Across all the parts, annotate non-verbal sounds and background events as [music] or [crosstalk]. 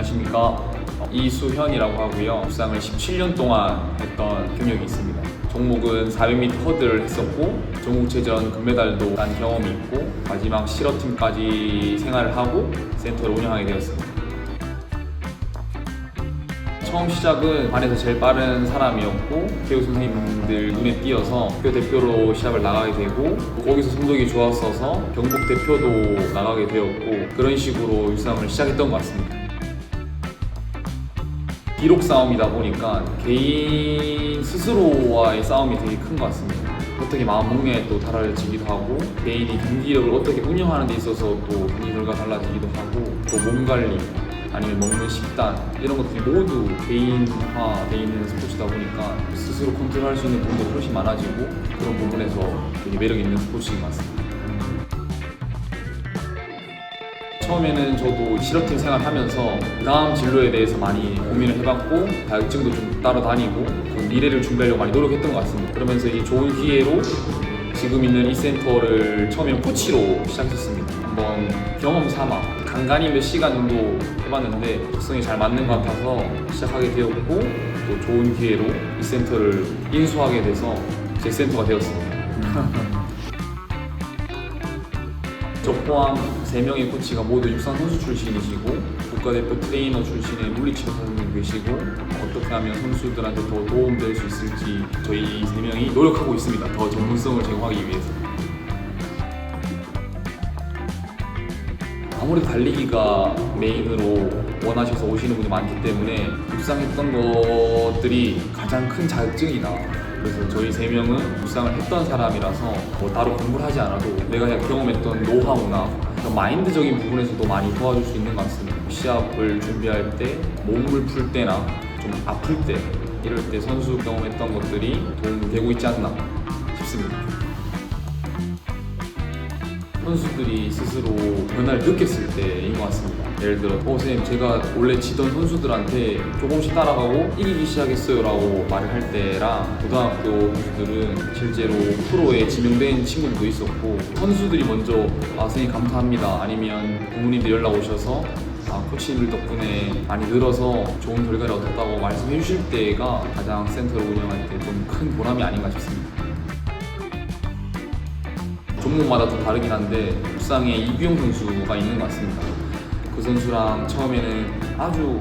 안녕하십니까. 어, 이수현이라고 하고요. 육상을 17년 동안 했던 경력이 있습니다. 종목은 400m 허드를 했었고 전국체전 금메달도 딴 경험이 있고 마지막 실업팀까지 생활을 하고 센터를 운영하게 되었습니다. 처음 시작은 반에서 제일 빠른 사람이었고 교육 선생님들 눈에 띄어서 학교 대표로 시합을 나가게 되고 거기서 성적이 좋았어서 경북 대표도 나가게 되었고 그런 식으로 육상을 시작했던 것 같습니다. 기록 싸움이다 보니까 개인 스스로와의 싸움이 되게 큰 것 같습니다. 어떻게 마음먹냐에 또 달라지기도 하고 개인이 경기력을 어떻게 운영하는 데 있어서 또 경기 결과 달라지기도 하고 또 몸 관리 아니면 먹는 식단 이런 것들이 모두 개인화돼 있는 스포츠다 보니까 스스로 컨트롤할 수 있는 부분도 훨씬 많아지고 그런 부분에서 되게 매력 있는 스포츠인 것 같습니다. 처음에는 저도 실업팀 생활하면서 다음 진로에 대해서 많이 고민을 해봤고 자격증도 좀 따라다니고 그 미래를 준비하려고 많이 노력했던 것 같습니다. 그러면서 이 좋은 기회로 지금 있는 이 센터를 처음에는 코치로 시작했습니다. 한번 경험 삼아 간간히 몇 시간 정도 해봤는데 적성이 잘 맞는 것 같아서 시작하게 되었고 또 좋은 기회로 이 센터를 인수하게 돼서 제 센터가 되었습니다. [laughs] 저 포함 3명의 코치가 모두 육상 선수 출신이시고 국가대표 트레이너 출신의 물리치료 선생님 계시고 어떻게 하면 선수들한테 더 도움될 수 있을지 저희 3명이 노력하고 있습니다. 더 전문성을 제공하기 위해서. 아무래도 달리기가 메인으로 원하셔서 오시는 분이 많기 때문에 육상했던 것들이 가장 큰 자격증이다. 그래서 저희 세 명은 육상을 했던 사람이라서 뭐 따로 공부를 하지 않아도 내가 그냥 경험했던 노하우나 마인드적인 부분에서도 많이 도와줄 수 있는 것 같습니다. 시합을 준비할 때, 몸을 풀 때나 좀 아플 때 이럴 때 선수 경험했던 것들이 도움이 되고 있지 않나 싶습니다. 선수들이 스스로 변화를 느꼈을 때인 것 같습니다. 예를 들어, 어, 선생님, 제가 원래 지던 선수들한테 조금씩 따라가고 이기기 시작했어요 라고 말을 할 때랑 고등학교 선수들은 실제로 프로에 지명된 친구들도 있었고 선수들이 먼저 아, 선생님 감사합니다. 아니면 부모님들 연락 오셔서 아, 코치님들 덕분에 많이 늘어서 좋은 결과를 얻었다고 말씀해 주실 때가 가장 센터를 운영할 때 좀 큰 보람이 아닌가 싶습니다. 종목마다 좀 다르긴 한데 육상에 이규영 선수가 있는 것 같습니다. 그 선수랑 처음에는 아주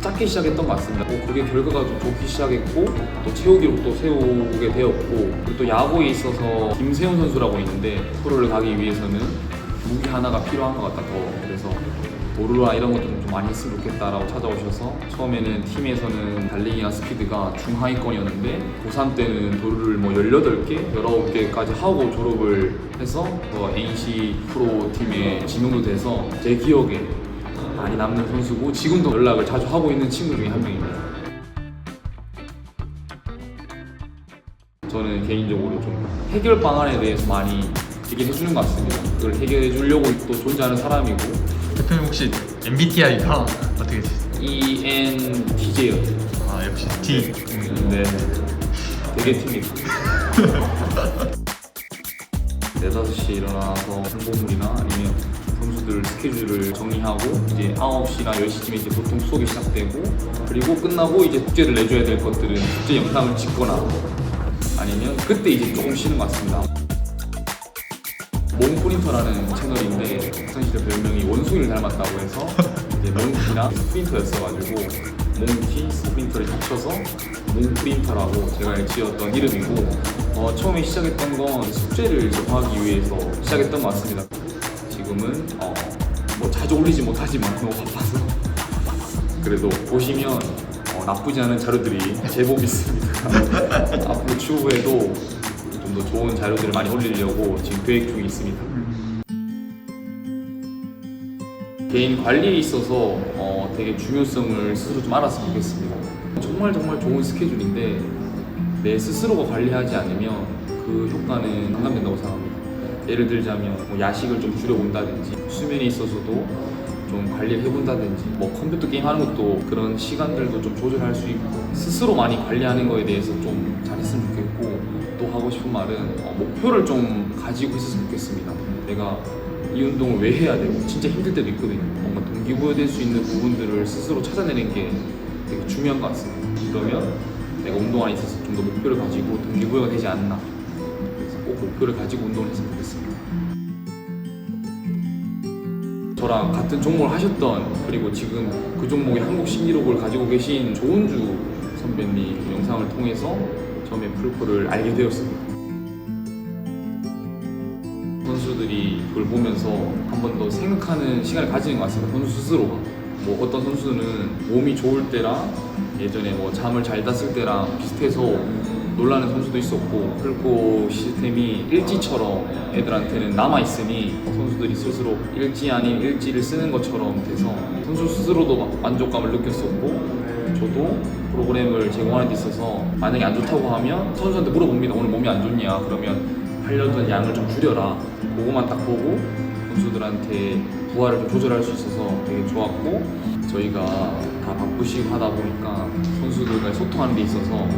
작게 시작했던 것 같습니다. 어, 그게 결과가 좀 좋기 시작했고 또 최고 기록도 세우게 되었고 그리고 또 야구에 있어서 김세훈 선수라고 있는데 프로를 가기 위해서는 무기 하나가 필요한 것더 그래서 도루나 이런 것도 좀 많이 했으면 좋겠다라고 찾아오셔서 처음에는 팀에서는 달리기나 스피드가 중하위권이었는데 고3 때는 도루를 뭐 18개, 19개까지 하고 졸업을 해서 어, NC 프로 팀에 지명도 돼서 제 기억에 많이 남는 선수고 지금도 연락을 자주 하고 있는 친구 중에 한 명입니다. 저는 개인적으로 좀 해결 방안에 대해서 많이 얘기해 주는 것 같습니다. 그걸 해결해 주려고 또 존재하는 사람이고 대표님 혹시 MBTI가 어떻게 되세요? ENTJ요. 아 역시 T. 네. 되게 팁니다. 4, 5시에 일어나서 홍보물이나 아니면 선수들 스케줄을 정리하고 이제 9시나 10시쯤에 이제 보통 수업이 시작되고 그리고 끝나고 이제 숙제를 내줘야 될 것들은 숙제 영상을 찍거나 아니면 그때 이제 조금 쉬는 것 같습니다. 몽프린터라는 채널인데 학생시절 별명이 원숭이를 닮았다고 해서 이제 몽키나 스프린터였어가지고 몽키 스프린터를 합쳐서 몽프린터라고 제가 지었던 이름이고 어, 처음에 시작했던 건 숙제를 접하기 위해서 시작했던 것 같습니다. 지금은 어, 뭐 자주 올리지 못하지만 너무 바빠서 그래도 보시면 어, 나쁘지 않은 자료들이 제법 있습니다. [laughs] 앞으로 추후에도 좀 더 좋은 자료들을 많이 올리려고 지금 계획 중에 있습니다. 개인 관리에 있어서 어, 되게 중요성을 스스로 좀 알았으면 좋겠습니다. 정말 정말 좋은 스케줄인데 내 스스로가 관리하지 않으면 그 효과는 상감된다고 생각합니다. 예를 들자면 뭐 야식을 좀 줄여본다든지 수면에 있어서도 좀 관리를 해본다든지 뭐 컴퓨터 게임 하는 것도 그런 시간들도 좀 조절할 수 있고 스스로 많이 관리하는 거에 대해서 좀 잘했으면 좋겠고 또 하고 싶은 말은 어, 목표를 좀 가지고 있었으면 좋겠습니다. 내가 이 운동을 왜 해야 되고 진짜 힘들 때도 있거든요. 뭔가 동기 동기부여될 수 있는 부분들을 스스로 찾아내는 게 되게 중요한 것 같습니다. 그러면 내가 운동에 있어서 좀 더 목표를 가지고 동기부여가 되지 않나. 그래서 꼭 목표를 가지고 운동을 했으면 좋겠습니다. 저랑 같은 종목을 하셨던 그리고 지금 그 종목의 한국 신기록을 가지고 계신 조은주 선배님 영상을 통해서 처음에 풀코를 알게 되었습니다. 보면서 한 번 더 생각하는 시간을 가지는 것 같습니다. 선수 스스로가. 뭐 어떤 선수는 몸이 좋을 때랑 예전에 뭐 잠을 잘 잤을 때랑 비슷해서 놀라는 선수도 있었고 풀코 시스템이 일지처럼 애들한테는 남아 있으니 선수들이 스스로 일지 아닌 일지를 쓰는 것처럼 돼서 선수 스스로도 막 만족감을 느꼈었고 저도 프로그램을 제공하는 데 있어서 만약에 안 좋다고 하면 선수한테 물어봅니다. 오늘 몸이 안 좋냐? 그러면 하려던 양을 좀 줄여라. 그거만 딱 보고 선수들한테 부하를 좀 조절할 수 있어서 되게 좋았고 저희가 다 바쁘시고 하다 보니까 선수들과 소통하는 데 있어서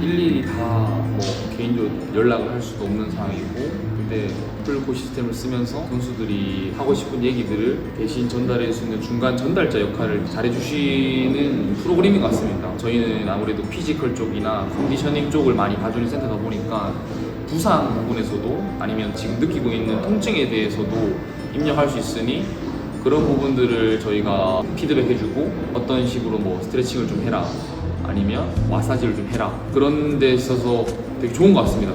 일일이 다 뭐 개인적으로 연락을 할 수도 없는 상황이고 근데 풀코 시스템을 쓰면서 선수들이 하고 싶은 얘기들을 대신 전달할 수 있는 중간 전달자 역할을 잘해주시는 프로그램인 것 같습니다. 저희는 아무래도 피지컬 쪽이나 컨디셔닝 쪽을 많이 봐주는 센터다 보니까 부상 부분에서도 아니면 지금 느끼고 있는 통증에 대해서도 입력할 수 있으니 그런 부분들을 저희가 피드백 해주고 어떤 식으로 뭐 스트레칭을 좀 해라 아니면 마사지를 좀 해라 그런 데 있어서 되게 좋은 것 같습니다.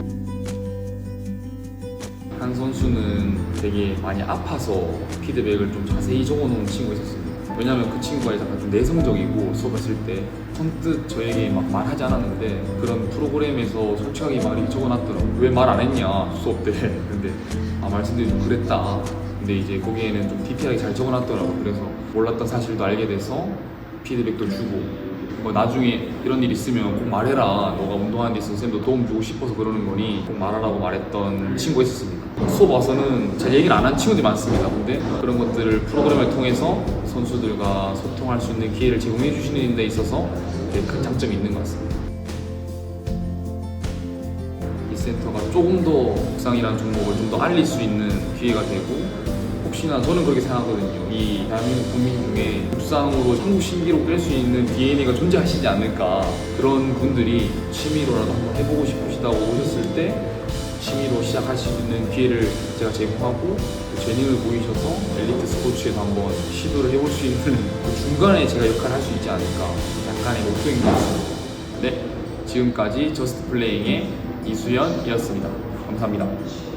한 선수는 되게 많이 아파서 피드백을 좀 자세히 적어놓은 친구가 있었습니다 왜냐면 그 친구가 약간 좀 내성적이고 수업했을 때 선뜻 저에게 막 말하지 않았는데 그런 프로그램에서 솔직하게 말이 적어놨더라고요 왜말 안 했냐 수업 때. [laughs] 근데 아 말씀드리 좀 그랬다. 근데 이제 거기에는 좀 디테일하게 잘 적어놨더라고요 그래서 몰랐던 사실도 알게 돼서 피드백도 주고. 뭐 나중에 이런 일 있으면 꼭 말해라. 너가 운동하는 데 있어서 쌤도 도움 주고 싶어서 그러는 거니 꼭 말하라고 말했던 친구가 있었습니다 수업 와서는 잘 얘기를 안 한 친구들이 많습니다 근데 그런 것들을 프로그램을 통해서 선수들과 소통할 수 있는 기회를 제공해 주시는 데 있어서 되게 큰 장점이 있는 것 같습니다 이 센터가 조금 더 복상이라는 종목을 좀 더 알릴 수 있는 기회가 되고 혹시나 저는 그렇게 생각하거든요. 이 대한민국 국민 중에 육상으로 한국 신기록 깰수 있는 DNA가 존재하시지 않을까. 그런 분들이 취미로라도 한번 해보고 싶으시다고 오셨을 때 취미로 시작하실 수 있는 기회를 제가 제공하고 또 재능을 보이셔서 엘리트 스포츠에서 한번 시도를 해볼 수 있는 그 중간에 제가 역할을 할 수 있지 않을까. 약간의 목표인 것 같습니다. 네, 지금까지 저스트 플레잉의 이수연이었습니다. 감사합니다.